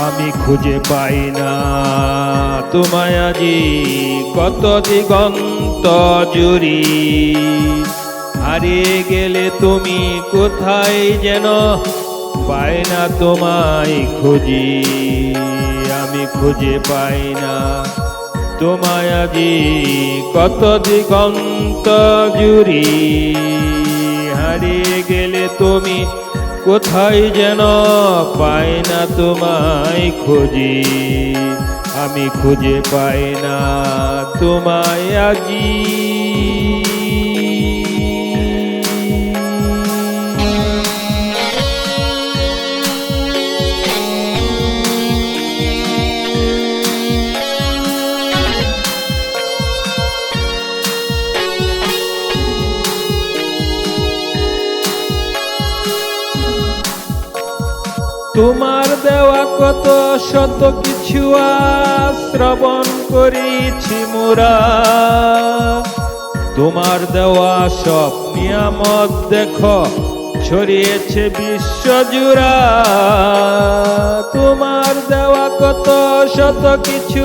আমি খুঁজে পাই না। তোমায় আজি কত দিগন্ত জুড়ি। হারিয়ে গেলে তুমি কোথায় যেন পাই না তোমায় খুঁজি। আমি খুঁজে পাই না। তোমায় আজি কত দিগন্ত জুড়ি। হারিয়ে গেলে তুমি কোথায় যেন পাই না তোমায় খুঁজি? আমি খুঁজে পাই না তোমায় আজি। তোমার দেওয়া কত শত কিছু শ্রবণ করেছি মোরা। তোমার দেওয়া সব নিয়ামত দেখো, ছড়িয়েছে বিশ্বজুড়া তোমার দেওয়া কত শত কিছু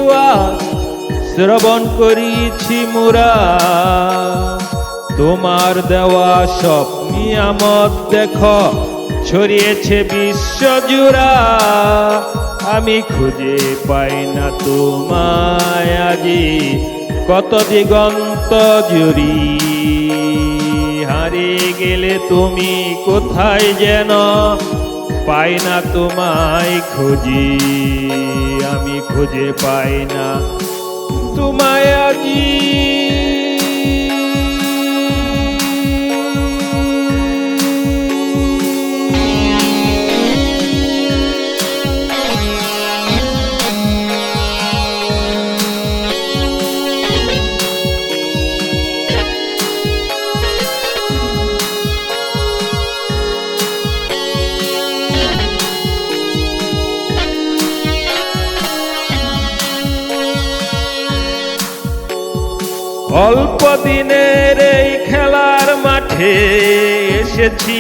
শ্রবণ করেছি মোরা। তোমার দেওয়া সব নিয়ামত দেখো ছড়িয়েছে বিশ্বজুড়া আমি খুঁজে পাই না তোমায় আজি। কত দিগন্ত জুড়ি। হারিয়ে গেলে তুমি কোথায় যেন? পাই না তোমায় খুঁজি। আমি খুঁজে পাই না তোমায় আজি। অল্প দিনের এই খেলার মাঠে এসেছি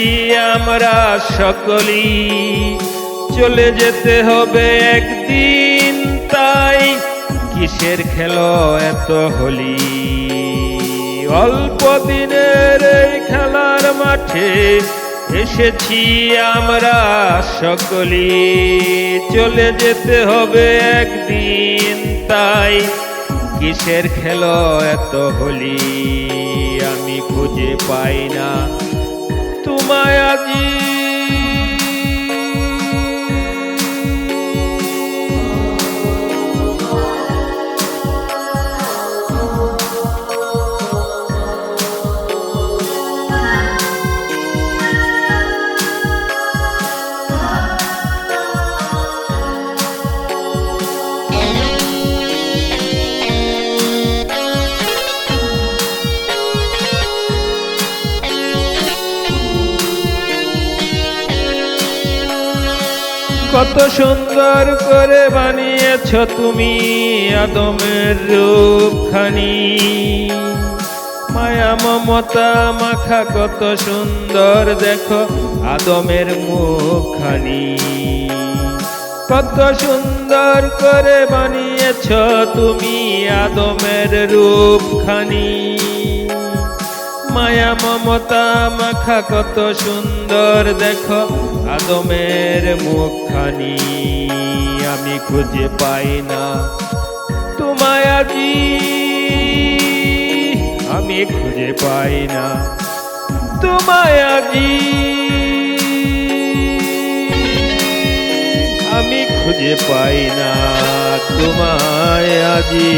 আমরা সকলি চলে যেতে হবে একদিন, তাই কিসের খেল এত হলি? অল্প দিনের এই খেলার মাঠে এসেছি আমরা সকলি চলে যেতে হবে একদিন, তাই কিসের খেল এত হলি? আমি খুঁজে পাই না। তোমায় আজি কত সুন্দর করে বানিয়েছ তুমি আদমের রূপখানি। মায়া, মমতা, মাখা, কত সুন্দর দেখো আদমের মুখখানি। কত সুন্দর করে বানিয়েছ তুমি আদমের রূপখানি। মায়া মমতা মাখা কত সুন্দর, দেখো আদমের মুখখানি আমি খুঁজে পাই না। তোমায় আজি আমি খুঁজে পাই না। তোমায় আজি আমি খুঁজে পাই না। তোমায় আজি